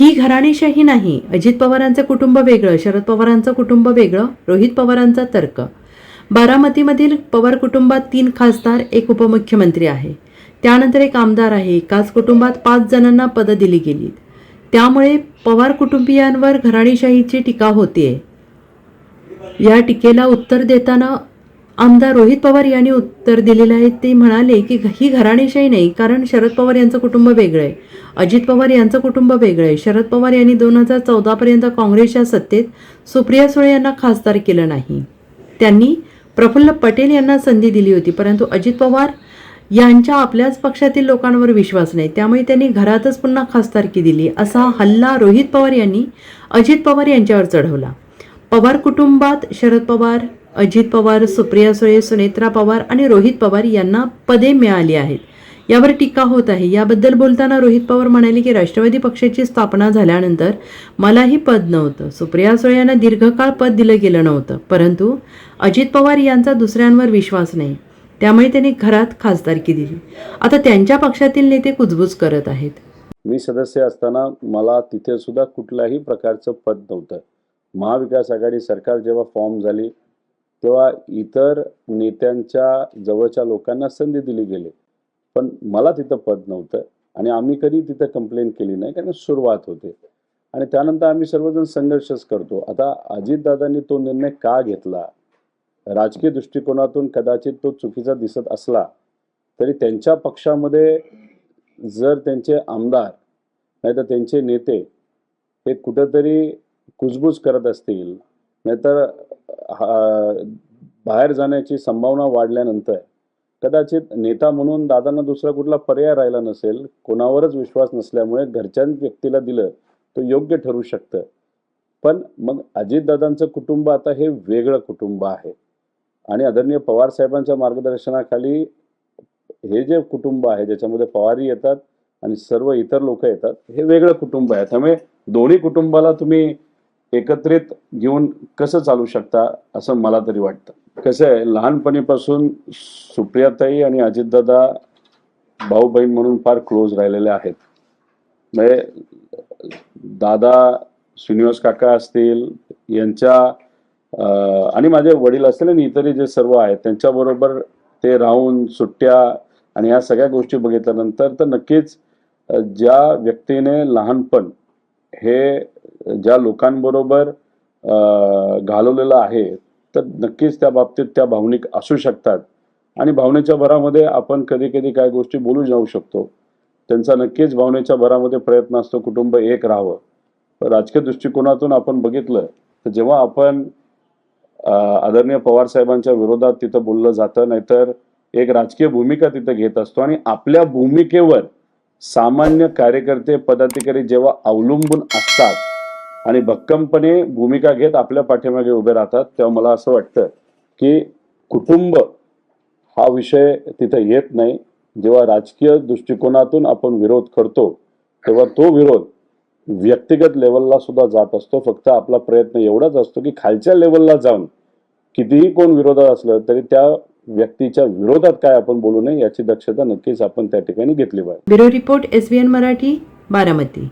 ही घराणेशाही नाही. अजित पवारांचं कुटुंब वेगळं शरद पवारांचं कुटुंब वेगळं रोहित पवारांचा तर्क. बारामतीमधील पवार कुटुंबात तीन खासदार एक उपमुख्यमंत्री आहे. त्यानंतर एक आमदार आहे. एकाच कुटुंबात पाच जणांना पदं दिली गेलीत. त्यामुळे पवार कुटुंबियांवर घराणेशाहीची टीका होतीये. या टीकेला उत्तर देताना आमदार रोहित पवार यांनी उत्तर दिलेलं आहे. ते म्हणाले की ही घराणेशाही नाही कारण शरद पवार यांचं कुटुंब वेगळं आहे. अजित पवार यांचं कुटुंब वेगळं आहे. शरद पवार यांनी दोन हजार चौदापर्यंत काँग्रेसच्या सत्तेत सुप्रिया सुळे यांना खासदार केलं नाही. त्यांनी प्रफुल्ल पटेल यांना संधी दिली होती परंतु अजित पवार यांच्या आपल्याच पक्षातील लोकांवर विश्वास नाही. त्यामुळे त्यांनी घरातच पुन्हा खासदारकी दिली. असा हल्ला रोहित पवार यांनी अजित पवार यांच्यावर चढवला. पवार कुटुंबात शरद पवार अजित पवार सुप्रिया सुळे सुनेत्रा पवार आणि रोहित पवार यांना पदे मिळाली आहेत. यावर टीका होत आहे. याबद्दल बोलताना रोहित पवार म्हणाले की राष्ट्रवादी पक्षाची स्थापना झाल्यानंतर मलाही पद नव्हतं. सुप्रिया सुळे यांना दीर्घकाळ पद दिलं गेलं नव्हतं. परंतु अजित पवार यांचा दुसऱ्यांवर विश्वास नाही. त्यामुळे त्यांनी घरात खासदारकी दिली. आता त्यांच्या पक्षातील नेते कुजबूज करत आहेत. मी सदस्य असताना मला तिथे सुद्धा कुठल्याही प्रकारचं पद नव्हतं. महाविकास आघाडी सरकार जेव्हा फॉर्म झाली तेव्हा इतर नेत्यांच्या जवळच्या लोकांना संधी दिली गेली. पण मला तिथं पद नव्हतं आणि आम्ही कधी तिथं कंप्लेंट केली नाही कारण सुरुवात होते. आणि त्यानंतर आम्ही सर्वजण संघर्षच करतो. आता अजितदादांनी तो निर्णय का घेतला? राजकीय दृष्टिकोनातून कदाचित तो चुकीचा दिसत असला तरी त्यांच्या पक्षामध्ये जर त्यांचे आमदार नाही तर त्यांचे नेते हे कुठंतरी कुजबूज करत असतील नाहीतर हा- बाहेर जाण्याची संभावना वाढल्यानंतर कदाचित नेता म्हणून दादांना दुसरा कुठला पर्याय राहिला नसेल कोणावरच विश्वास नसल्यामुळे घरच्या व्यक्तीला दिलं तो योग्य ठरू शकतं. पण मग अजितदादांचं कुटुंब आता हे वेगळं कुटुंब आहे. आणि आदरणीय पवार साहेबांच्या मार्गदर्शनाखाली हे जे कुटुंब आहे ज्याच्यामध्ये पवारही येतात आणि सर्व इतर लोक येतात हे वेगळं कुटुंब आहे. त्यामुळे दोन्ही कुटुंबाला तुम्ही एकत्रित घेऊन कसं चालू शकता असं मला तरी वाटतं. कसं आहे लहानपणीपासून सुप्रियाताई आणि अजितदादा भाऊ बहीण म्हणून फार क्लोज राहिलेले आहेत. म्हणजे दादा श्रीनिवास काका असतील यांच्या आणि माझे वडील असतील आणि इतरही जे सर्व आहेत त्यांच्याबरोबर ते राहून सुट्ट्या आणि या सगळ्या गोष्टी बघितल्यानंतर तर नक्कीच ज्या व्यक्तीने लहानपण हे ज्या लोकांबरोबर घालवलेलं आहे तर नक्कीच त्या बाबतीत त्या भावनिक असू शकतात. आणि भावनेच्या भरामध्ये आपण कधी कधी काय गोष्टी बोलू जाऊ शकतो. त्यांचा नक्कीच भावनेच्या भरामध्ये प्रयत्न असतो कुटुंब एक राहावं. पण राजकीय दृष्टिकोनातून आपण बघितलं तर जेव्हा आपण आदरणीय पवार साहेबांच्या विरोधात तिथं बोललं जातं नाहीतर एक राजकीय भूमिका तिथं घेत असतो आणि आपल्या भूमिकेवर सामान्य कार्यकर्ते पदाधिकारी जेव्हा अवलंबून असतात आणि भक्कमपणे भूमिका घेत आपल्या पाठीमागे उभे राहतात तेव्हा मला असं वाटतं की कुटुंब हा विषय तिथं येत नाही. जेव्हा राजकीय दृष्टिकोनातून आपण विरोध करतो तेव्हा तो विरोध व्यक्तिगत लेवलला सुद्धा जात असतो. फक्त आपला प्रयत्न एवढाच असतो की खालच्या लेवलला जाऊन कितीही कोण विरोधात असलं तरी त्या व्यक्तीच्या विरोधात काय आपण बोलू नये याची दक्षता नक्कीच आपण त्या ठिकाणी घेतली पाहिजे. Bureau report S Marathi Baramati.